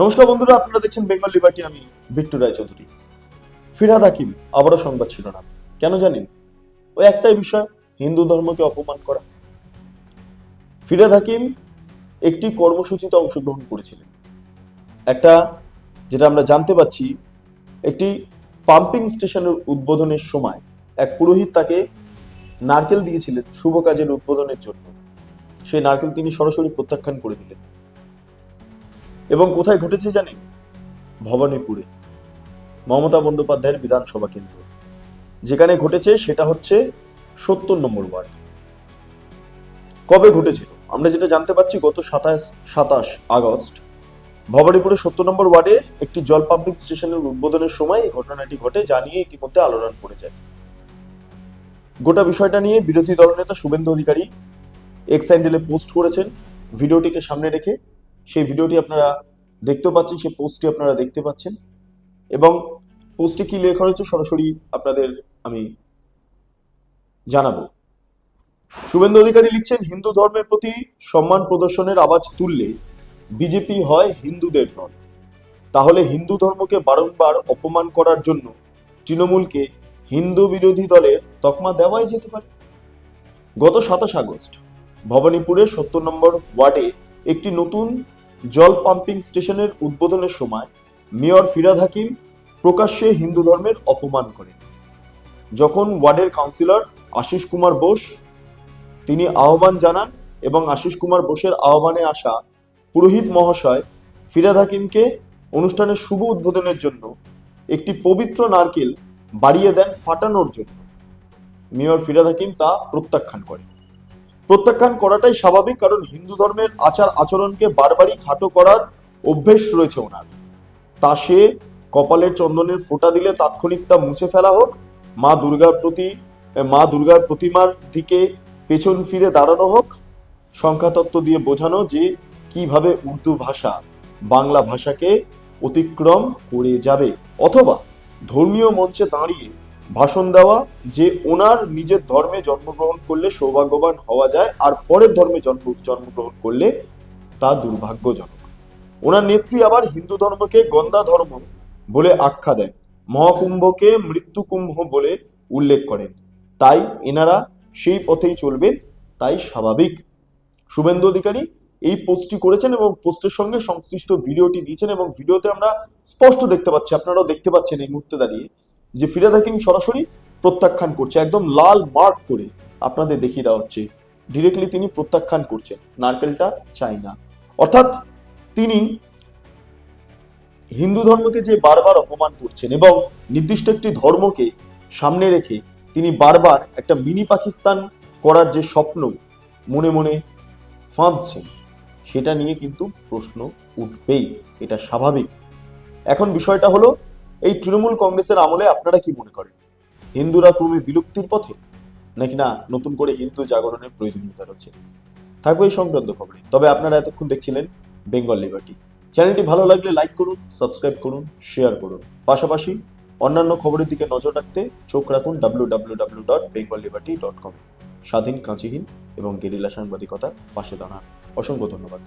নমস্কার বন্ধুরা, আপনারা দেখছেন বেঙ্গল লিবার্টি, আমি বিট্টু রায়চৌধুরী ফিরহাদ হাকিম, আবারও সংবাদ শিরোনাম। কেন জানেন? ওই একটাই বিষয়, হিন্দু ধর্মকে অপমান করা। ফিরাদ হাকিম একটি কর্মসূচিতে অংশগ্রহণ করেছিলেন। একটা, যেটা আমরা জানতে পাচ্ছি, একটি পাম্পিং স্টেশনের উদ্বোধনের সময় এক পুরোহিত তাকে নারকেল দিয়েছিলেন শুভ কাজের উদ্বোধনের জন্য। সেই নারকেল তিনি সরাসরি প্রত্যাখ্যান করে দিলেন। এবং কোথায় ঘটেছে জানেন? ভবানীপুরে। মমতা বন্দ্যোপাধ্যায়ের বিধানসভা কেন্দ্র। যেখানে ঘটেছে সেটা হচ্ছে সত্তর নম্বর ওয়ার্ড। কবে ঘটেছিল? আমরা যেটা জানতে পাচ্ছি গত সাতাশ সাতাশ আগস্ট, ভবানীপুরের সত্তর নম্বর ওয়ার্ডে একটি জল পাম্পিং স্টেশনের উদ্বোধনের সময় এই ঘটনাটি ঘটে, যা নিয়ে ইতিমধ্যে আলোড়ন পড়ে যায় গোটা বিষয়টা নিয়ে বিরোধী দলনেতা শুভেন্দু অধিকারী এক্স হ্যান্ডেলে পোস্ট করেছেন। ভিডিওটিকে সামনে রেখে সেই ভিডিওটি আপনারা দেখতেও পাচ্ছেন, সেই পোস্টটি আপনারা দেখতে পাচ্ছেন। এবং পোস্টে কি লেখা হয়েছে সরাসরি আপনাদের আমি জানাব। শুভেন্দু অধিকারী লিখছেন, হিন্দু ধর্মের প্রতি সম্মান প্রদর্শনের আওয়াজ তুললে বিজেপি হয় হিন্দুদের দল। তাহলে হিন্দু ধর্মকে বারংবার অপমান করার জন্য তৃণমূলকে হিন্দু বিরোধী দলের তকমা দেওয়াই যেতে পারে। গত সাতাশ আগস্ট, ভবানীপুরের সত্তর নম্বর ওয়ার্ডে একটি নতুন জল পাম্পিং স্টেশনের উদ্বোধনের সময় মেয়র ফিরাদ হাকিম প্রকাশ্যে হিন্দু ধর্মের অপমান করেন। যখন ওয়ার্ডের কাউন্সিলর আশিস কুমার বোস, তিনি আহ্বান জানান এবং আশিস কুমার বোসের আহ্বানে আসা পুরোহিত মহাশয় ফিরাদ হাকিমকে অনুষ্ঠানের শুভ উদ্বোধনের জন্য একটি পবিত্র নারকেল বাড়িয়ে দেন ফাটানোর জন্য। মেয়র ফিরাদ হাকিম তা প্রত্যাখ্যান করেন। প্রত্যাখ্যান করাটাই স্বাভাবিক কারণ হিন্দু ধর্মের আচার আচরণকে বারবারই খাটো করার অভ্যেস রয়েছে ওনার। তা সে কপালের চন্দনের ফোঁটা দিলে তাৎক্ষণিক তা মুছে ফেলা হোক মা দুর্গার প্রতি মা দুর্গার প্রতিমার দিকে পেছন ফিরে দাঁড়ানো হোক, সংখ্যাতত্ত্ব দিয়ে বোঝানো যে কীভাবে উর্দু ভাষা বাংলা ভাষাকে অতিক্রম করে যাবে অথবা ধর্মীয় মঞ্চে দাঁড়িয়ে ভাষণ দেওয়া যে ওনার নিজের ধর্মে জন্মগ্রহণ করলে সৌভাগ্যবান হওয়া যায় আর পরের ধর্মে জন্ম, জন্মগ্রহণ করলে তা দুর্ভাগ্যজনক। ওনার নেত্রী আবার হিন্দু ধর্মকে গন্দা ধর্ম বলে আখ্যা দেন। মহাকুম্ভকে মৃত্যু কুম্ভ বলে উল্লেখ করেন। তাই এনারা সেই পথেই চলবেন, তাই স্বাভাবিক। শুভেন্দু অধিকারী এই পোস্টটি করেছেন এবং পোস্টের সঙ্গে সংশ্লিষ্ট ভিডিওটি দিয়েছেন এবং ভিডিওতে আমরা স্পষ্ট দেখতে পাচ্ছি, আপনারাও দেখতে পাচ্ছেন এই মুহূর্তে দাঁড়িয়ে, যে ফিরাদ হাকিম সরাসরি প্রত্যাখ্যান করছে, একদম লাল মার্ক করে আপনাদের দেখিয়ে দেওয়া হচ্ছে। ডিরেক্টলি তিনি প্রত্যাখ্যান করছেন, নারকেলটা চাই না অর্থাৎ তিনি হিন্দু ধর্মকে যে বারবার অপমান করছেন এবং নির্দিষ্ট একটি ধর্মকে সামনে রেখে তিনি বারবার একটা মিনি পাকিস্তান করার যে স্বপ্ন মনে মনে ফাঁদছেন, সেটা নিয়ে কিন্তু প্রশ্ন উঠবেই, এটা স্বাভাবিক। এখন বিষয়টা হলো, এই তৃণমূল কংগ্রেসের আমলে আপনারা কি মনে করেন? হিন্দুরা ক্রমে বিলুপ্তির পথে, নাকি না, নতুন করে হিন্দু জাগরণের প্রয়োজনীয়তা রয়েছে? থাকবে এই সংক্রান্ত খবরে। তবে আপনারা এতক্ষণ দেখছিলেন বেঙ্গল লিবার্টি চ্যানেলটি ভালো লাগলে লাইক করুন সাবস্ক্রাইব করুন শেয়ার করুন। পাশাপাশি অন্যান্য খবরের দিকে নজর রাখতে চোখ রাখুন W W W dot Bengal Liberty dot com স্বাধীন, কাঁচিহীন এবং গেরিলা সাংবাদিকতার পাশে দাঁড়ান। অসংখ্য ধন্যবাদ।